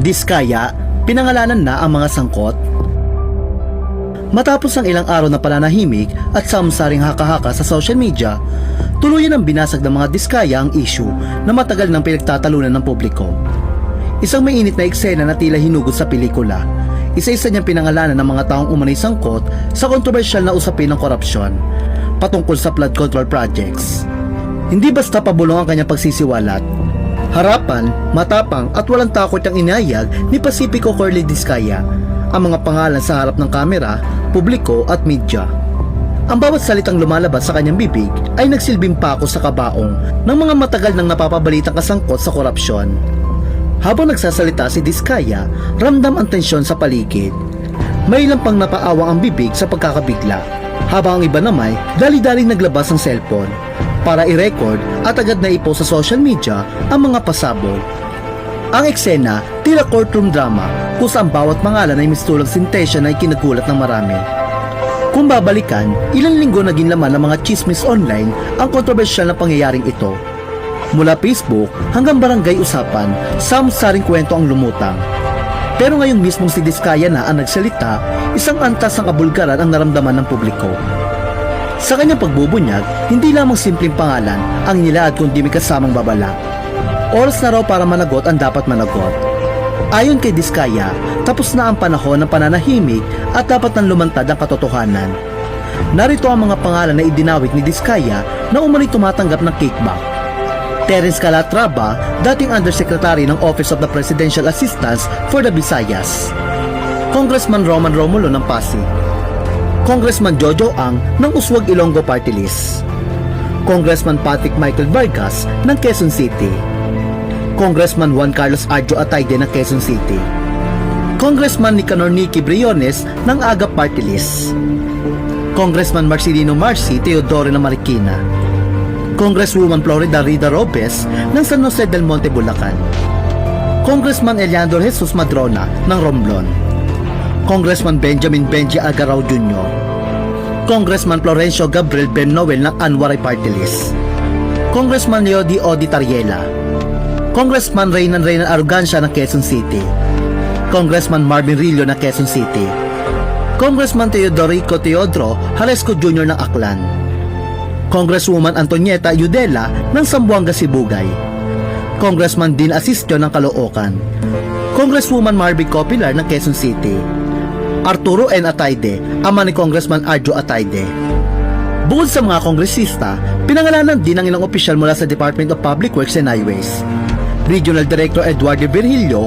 Diskaya, pinangalanan na ang mga sangkot. Matapos ang ilang araw na pananahimik at samsaring haka-haka sa social media, tuluyan ang binasag ng mga diskaya ang issue na matagal nang pinagtatalunan ng publiko. Isang mainit na eksena na tila hinugod sa pelikula. Isa-isa niyang pinangalanan ng mga taong umanay sangkot sa kontrobersyal na usapin ng korupsyon patungkol sa flood control projects. Hindi basta pabulong ang kanyang pagsisiwalat. Harapan, matapang at walang takot ang inayag ni Pacifico Corley Diskaya ang mga pangalan sa harap ng kamera, publiko at media. Ang bawat salitang lumalabas sa kanyang bibig ay nagsilbing pako sa kabaong ng mga matagal nang napapabalitang kasangkot sa korupsyon. Habang nagsasalita si Diskaya, ramdam ang tensyon sa paligid. May ilang pang napaawang ang bibig sa pagkakabigla, habang ang iba naman dali-dali naglabas ng cellphone para i-record at agad na ipost sa social media ang mga pasabog. Ang eksena, tila courtroom drama kung saan bawat pangalan ay mistulang sintensya na ikinagulat ng marami. Kung babalikan, ilang linggo naging laman ng mga chismis online ang kontrobersyal na pangyayaring ito. Mula Facebook hanggang barangay usapan, samsaring kwento ang lumutang. Pero ngayong mismong si Diskaya na ang nagsalita, isang antas ng kabulgaran ang naramdaman ng publiko. Sa kanyang pagbubunyag, hindi lamang simpleng pangalan ang nilaad kundi may kasamang babala. Oras na raw para managot ang dapat managot. Ayon kay Diskaya, tapos na ang panahon ng pananahimik at dapat nang lumantad ang katotohanan. Narito ang mga pangalan na idinawit ni Diskaya na umano'y tumatanggap ng kickback. Terence Calatrava, dating Undersecretary ng Office of the Presidential Assistance for the Visayas. Congressman Roman Romulo ng Pasig. Congressman Jojo Ang ng Uswag Ilonggo Party List. Congressman Patrick Michael Vargas ng Quezon City. Congressman Juan Carlos Adjo Atayde ng Quezon City. Congressman Nicanor Nicky Briones ng AGA Party List. Congressman Marcelino Marci Teodoro ng Marikina. Congresswoman Florida Rida Lopez ng San Jose del Monte, Bulacan. Congressman Eliandro Jesus Madrona ng Romblon. Congressman Benjamin Benji Agaraw Jr. Congressman Florencio Gabriel Ben Noel ng Anwaray Party List. Congressman Leody Odi Tariela. Congressman Reynan Reynan Arrogancia ng Quezon City. Congressman Marvin Rillo ng Quezon City. Congressman Teodorico Teodoro Haresco Jr. ng Aklan. Congresswoman Antonieta Yudela ng Sambuanga Sibugay. Congressman Dean Asistio ng Caloocan. Congresswoman Marby Copilar ng Quezon City. Arturo N. Atayde, ama ni Congressman Arjo Atayde. Bukod sa mga kongresista, pinangalanan din ng ilang opisyal mula sa Department of Public Works and Highways. Regional Director Eduardo Virgilio,